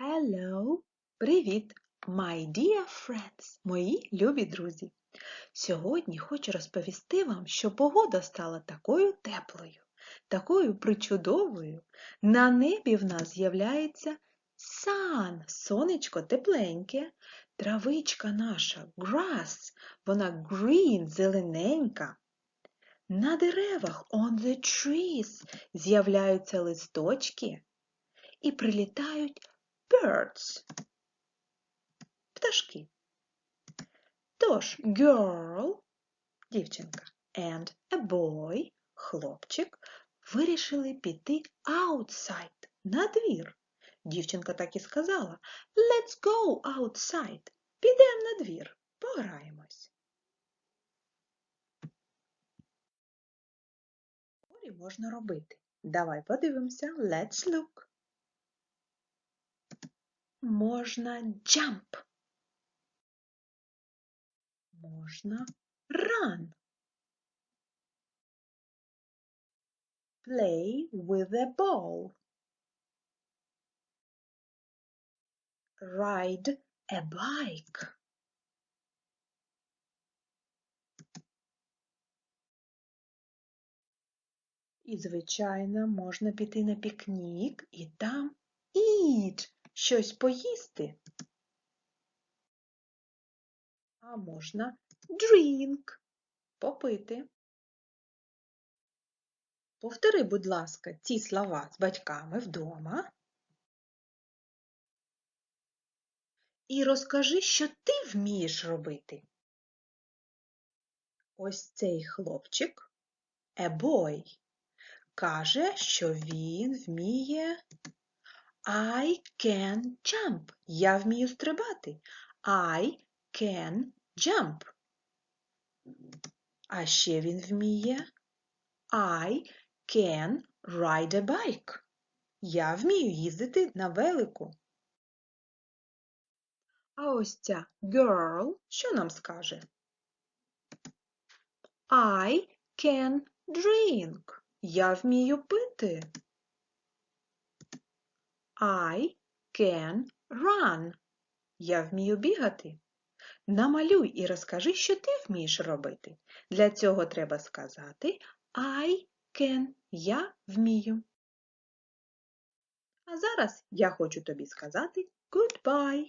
Hello! Привіт, my dear friends, мої любі друзі! Сьогодні хочу розповісти вам, що погода стала такою теплою, такою причудовою. На небі в нас з'являється sun, сонечко тепленьке, травичка наша grass, вона green, зелененька. На деревах on the trees з'являються листочки і прилітають birds – пташки. Тож girl – дівчинка and a boy – хлопчик вирішили піти outside – на двір. Дівчинка так і сказала Let's go outside. Підемо на двір, пограємось. Можна робити? Давай подивимося. Let's look. Можна jump. Можна run. Play with a ball. Ride a bike. І, звичайно, можна піти на пікнік і там щось поїсти. А можна drink, попити. Повтори, будь ласка, ці слова з батьками вдома. І розкажи, що ти вмієш робити. Ось цей хлопчик, a boy, каже, що він вміє I can jump. Я вмію стрибати. I can jump. А ще він вміє I can ride a bike. Я вмію їздити на велику. А ось ця girl, що нам скаже? I can drink. Я вмію пити. I can run. Я вмію бігати. Намалюй і розкажи, що ти вмієш робити. Для цього треба сказати I can. Я вмію. А зараз я хочу тобі сказати goodbye.